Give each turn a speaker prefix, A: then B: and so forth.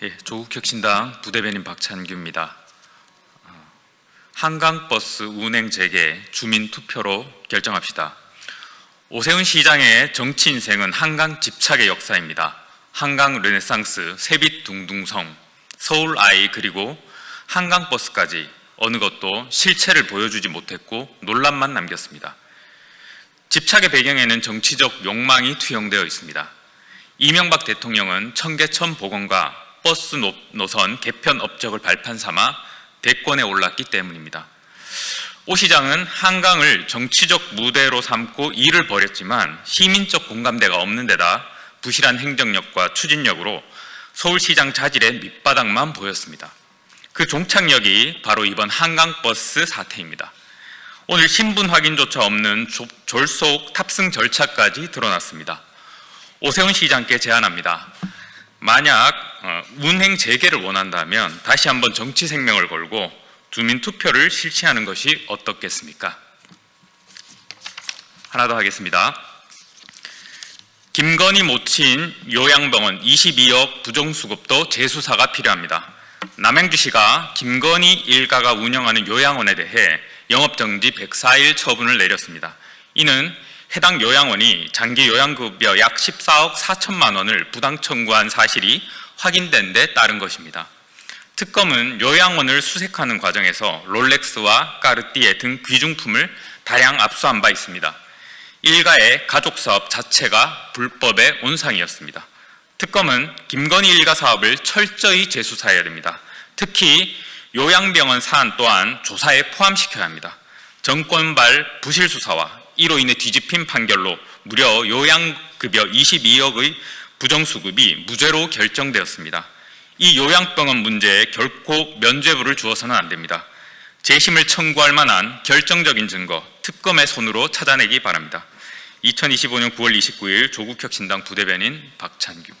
A: 예, 조국혁신당 부대변인 박찬규입니다. 어, 한강버스 운행 재개 주민 투표로 결정합시다. 오세훈 시장의 정치 인생은 한강 집착의 역사입니다. 한강 르네상스, 세빛 둥둥성, 서울 아이 그리고 한강버스까지 어느 것도 실체를 보여주지 못했고 논란만 남겼습니다. 집착의 배경에는 정치적 욕망이 투영되어 있습니다. 이명박 대통령은 청계천 복원과 버스 노- 노선 개편 업적을 발판 삼아 대권에 올랐기 때문입니다. 오 시장은 한강을 정치적 무대로 삼고 일을 벌였지만 시민적 공감대가 없는 데다 부실한 행정력과 추진력으로 서울시장 자질의 밑바닥만 보였습니다. 그 종착역이 바로 이번 한강버스 사태입니다. 오늘 신분 확인조차 없는 조- 졸속 탑승 절차까지 드러났습니다. 오세훈 시장께 제안합니다. 만약 어, 운행 재개를 원한다면 다시 한번 정치 생명을 걸고 주민 투표를 실시하는 것이 어떻겠습니까? 하나 더 하겠습니다. 김건희 모친 요양병원 22억 부정수급도 재수사가 필요합니다. 남양주시가 김건희 일가가 운영하는 요양원에 대해 영업정지 104일 처분을 내렸습니다. 이는 해당 요양원이 장기 요양급여 약 14억 4천만 원을 부당 청구한 사실이 확인된 데 따른 것입니다. 특검은 요양원을 수색하는 과정에서 롤렉스와 까르띠에 등 귀중품을 다량 압수한 바 있습니다. 일가의 가족 사업 자체가 불법의 온상이었습니다. 특검은 김건희 일가 사업을 철저히 재수사해야 됩니다. 특히 요양병원 사안 또한 조사에 포함시켜야 합니다. 정권발 부실 수사와 이로 인해 뒤집힌 판결로 무려 요양급여 22억의 부정수급이 무죄로 결정되었습니다. 이 요양병원 문제에 결코 면죄부를 주어서는 안 됩니다. 재심을 청구할 만한 결정적인 증거 특검의 손으로 찾아내기 바랍니다. 2025년 9월 29일 조국혁신당 부대변인 박찬규